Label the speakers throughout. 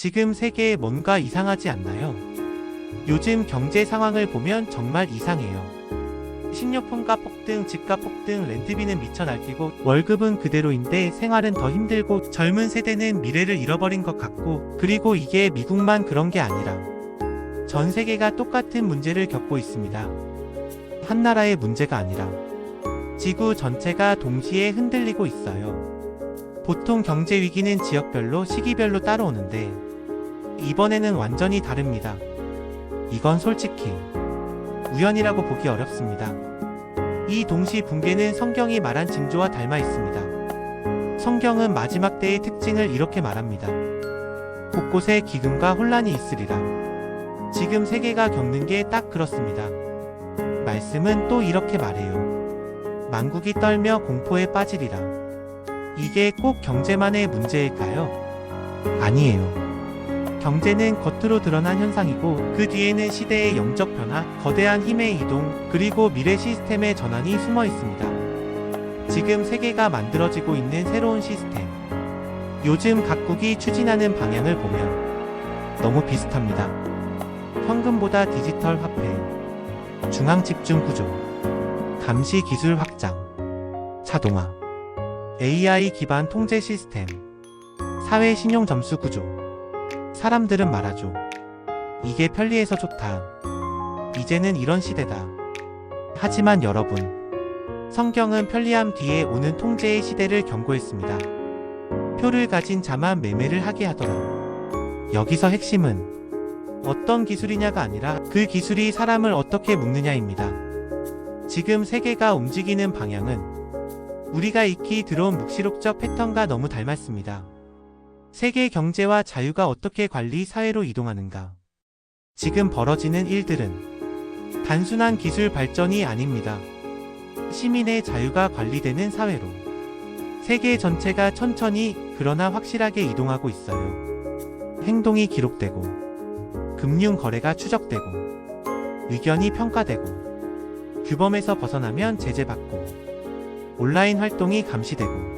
Speaker 1: 지금 세계에 뭔가 이상하지 않나요? 요즘 경제 상황을 보면 정말 이상해요. 식료품값 폭등, 집값 폭등, 렌트비는 미쳐 날뛰고 월급은 그대로인데 생활은 더 힘들고 젊은 세대는 미래를 잃어버린 것 같고 그리고 이게 미국만 그런 게 아니라 전 세계가 똑같은 문제를 겪고 있습니다. 한 나라의 문제가 아니라 지구 전체가 동시에 흔들리고 있어요. 보통 경제 위기는 지역별로 시기별로 따라오는데 이번에는 완전히 다릅니다. 이건 솔직히 우연이라고 보기 어렵습니다. 이 동시 붕괴는 성경이 말한 징조와 닮아 있습니다. 성경은 마지막 때의 특징을 이렇게 말합니다. 곳곳에 기근과 혼란이 있으리라. 지금 세계가 겪는 게 딱 그렇습니다. 말씀은 또 이렇게 말해요. 만국이 떨며 공포에 빠지리라. 이게 꼭 경제만의 문제일까요? 아니에요. 경제는 겉으로 드러난 현상이고 그 뒤에는 시대의 영적 변화, 거대한 힘의 이동, 그리고 미래 시스템의 전환이 숨어 있습니다. 지금 세계가 만들어지고 있는 새로운 시스템. 요즘 각국이 추진하는 방향을 보면 너무 비슷합니다. 현금보다 디지털 화폐, 중앙 집중 구조, 감시 기술 확장, 자동화, AI 기반 통제 시스템, 사회 신용 점수 구조. 사람들은 말하죠. 이게 편리해서 좋다. 이제는 이런 시대다. 하지만 여러분, 성경은 편리함 뒤에 오는 통제의 시대를 경고했습니다. 표를 가진 자만 매매를 하게 하더라. 여기서 핵심은 어떤 기술이냐가 아니라 그 기술이 사람을 어떻게 묶느냐입니다. 지금 세계가 움직이는 방향은 우리가 익히 들어온 묵시록적 패턴과 너무 닮았습니다. 세계 경제와 자유가 어떻게 관리 사회로 이동하는가? 지금 벌어지는 일들은 단순한 기술 발전이 아닙니다. 시민의 자유가 관리되는 사회로 세계 전체가 천천히 그러나 확실하게 이동하고 있어요. 행동이 기록되고 금융 거래가 추적되고 의견이 평가되고 규범에서 벗어나면 제재받고 온라인 활동이 감시되고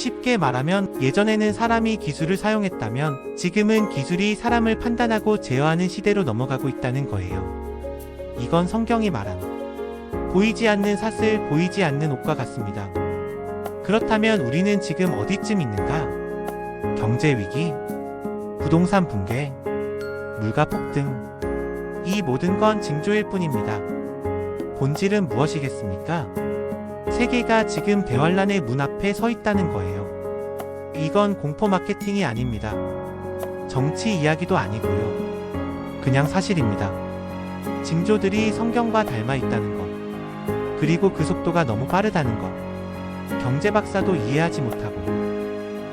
Speaker 1: 쉽게 말하면 예전에는 사람이 기술을 사용했다면 지금은 기술이 사람을 판단하고 제어하는 시대로 넘어가고 있다는 거예요. 이건 성경이 말한 보이지 않는 사슬, 보이지 않는 옷과 같습니다. 그렇다면 우리는 지금 어디쯤 있는가? 경제 위기, 부동산 붕괴, 물가 폭등. 이 모든 건 징조일 뿐입니다. 본질은 무엇이겠습니까? 세계가 지금 대환란의 문 앞에 서 있다는 거예요. 이건 공포 마케팅이 아닙니다. 정치 이야기도 아니고요. 그냥 사실입니다. 징조들이 성경과 닮아 있다는 것. 그리고 그 속도가 너무 빠르다는 것. 경제 박사도 이해하지 못하고.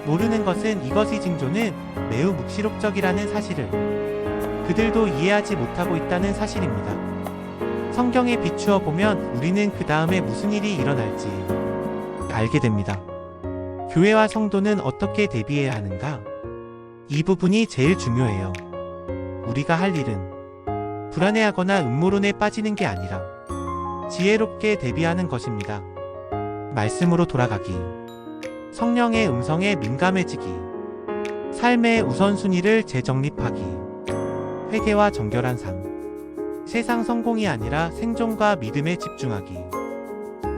Speaker 1: 모르는 것은 이것이 징조는 매우 묵시록적이라는 사실을 그들도 이해하지 못하고 있다는 사실입니다. 성경에 비추어 보면 우리는 그 다음에 무슨 일이 일어날지 알게 됩니다. 교회와 성도는 어떻게 대비해야 하는가? 이 부분이 제일 중요해요. 우리가 할 일은 불안해하거나 음모론에 빠지는 게 아니라 지혜롭게 대비하는 것입니다. 말씀으로 돌아가기, 성령의 음성에 민감해지기, 삶의 우선순위를 재정립하기, 회개와 정결한 삶. 세상 성공이 아니라 생존과 믿음에 집중하기.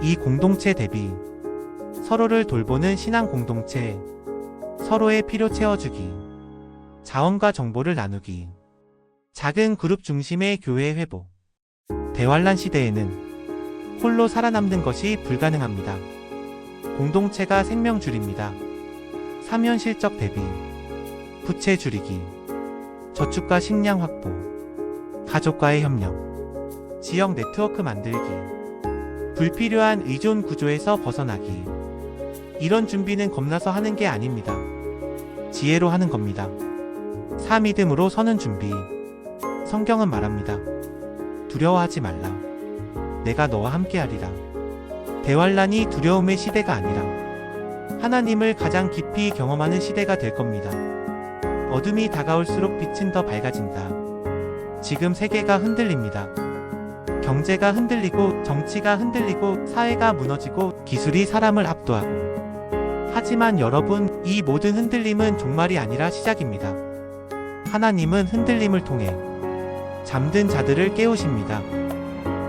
Speaker 1: 이 공동체 대비. 서로를 돌보는 신앙 공동체. 서로의 필요 채워주기. 자원과 정보를 나누기. 작은 그룹 중심의 교회 회복. 대환란 시대에는 홀로 살아남는 것이 불가능합니다. 공동체가 생명 줄입니다. 사면 실적 대비. 부채 줄이기. 저축과 식량 확보. 가족과의 협력, 지역 네트워크 만들기, 불필요한 의존 구조에서 벗어나기. 이런 준비는 겁나서 하는 게 아닙니다. 지혜로 하는 겁니다. 사 믿음으로 서는 준비. 성경은 말합니다. 두려워하지 말라. 내가 너와 함께하리라. 대환란이 두려움의 시대가 아니라 하나님을 가장 깊이 경험하는 시대가 될 겁니다. 어둠이 다가올수록 빛은 더 밝아진다. 지금 세계가 흔들립니다. 경제가 흔들리고 정치가 흔들리고 사회가 무너지고 기술이 사람을 압도하고 하지만 여러분 이 모든 흔들림은 종말이 아니라 시작입니다. 하나님은 흔들림을 통해 잠든 자들을 깨우십니다.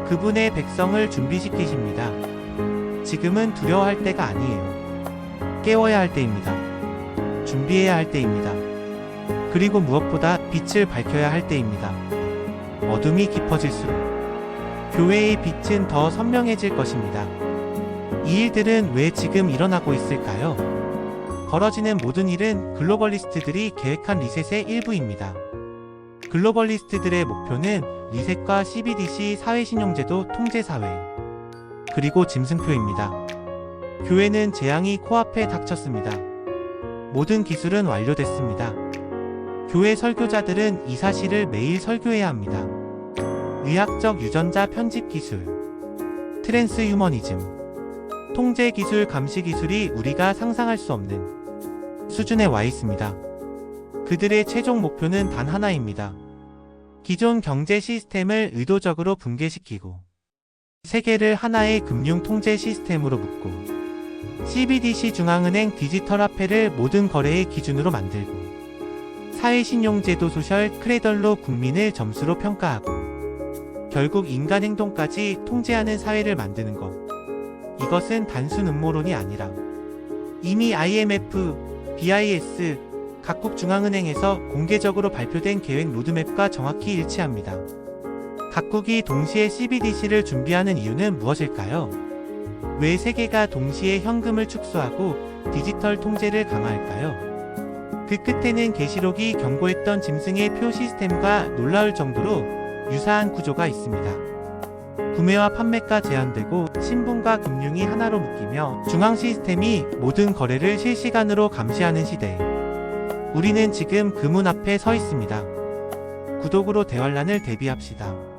Speaker 1: 그분의 백성을 준비시키십니다. 지금은 두려워할 때가 아니에요. 깨워야 할 때입니다. 준비해야 할 때입니다. 그리고 무엇보다 빛을 밝혀야 할 때입니다. 어둠이 깊어질수록 교회의 빛은 더 선명해질 것입니다. 이 일들은 왜 지금 일어나고 있을까요? 벌어지는 모든 일은 글로벌리스트들이 계획한 리셋의 일부입니다. 글로벌리스트들의 목표는 리셋과 CBDC 사회신용제도 통제사회, 그리고 짐승표입니다. 교회는 재앙이 코앞에 닥쳤습니다. 모든 기술은 완료됐습니다. 교회 설교자들은 이 사실을 매일 설교해야 합니다. 의학적 유전자 편집 기술, 트랜스 휴머니즘, 통제 기술 감시 기술이 우리가 상상할 수 없는 수준에 와 있습니다. 그들의 최종 목표는 단 하나입니다. 기존 경제 시스템을 의도적으로 붕괴시키고 세계를 하나의 금융 통제 시스템으로 묶고 CBDC 중앙은행 디지털 화폐를 모든 거래의 기준으로 만들고 사회신용제도 소셜 크레덜로 국민을 점수로 평가하고 결국 인간 행동까지 통제하는 사회를 만드는 것. 이것은 단순 음모론이 아니라 이미 IMF, BIS, 각국 중앙은행에서 공개적으로 발표된 계획 로드맵과 정확히 일치합니다. 각국이 동시에 CBDC를 준비하는 이유는 무엇일까요? 왜 세계가 동시에 현금을 축소하고 디지털 통제를 강화할까요? 그 끝에는 계시록이 경고했던 짐승의 표 시스템과 놀라울 정도로 유사한 구조가 있습니다. 구매와 판매가 제한되고 신분과 금융이 하나로 묶이며 중앙 시스템이 모든 거래를 실시간으로 감시하는 시대. 우리는 지금 그 문 앞에 서 있습니다. 구독으로 대환란을 대비합시다.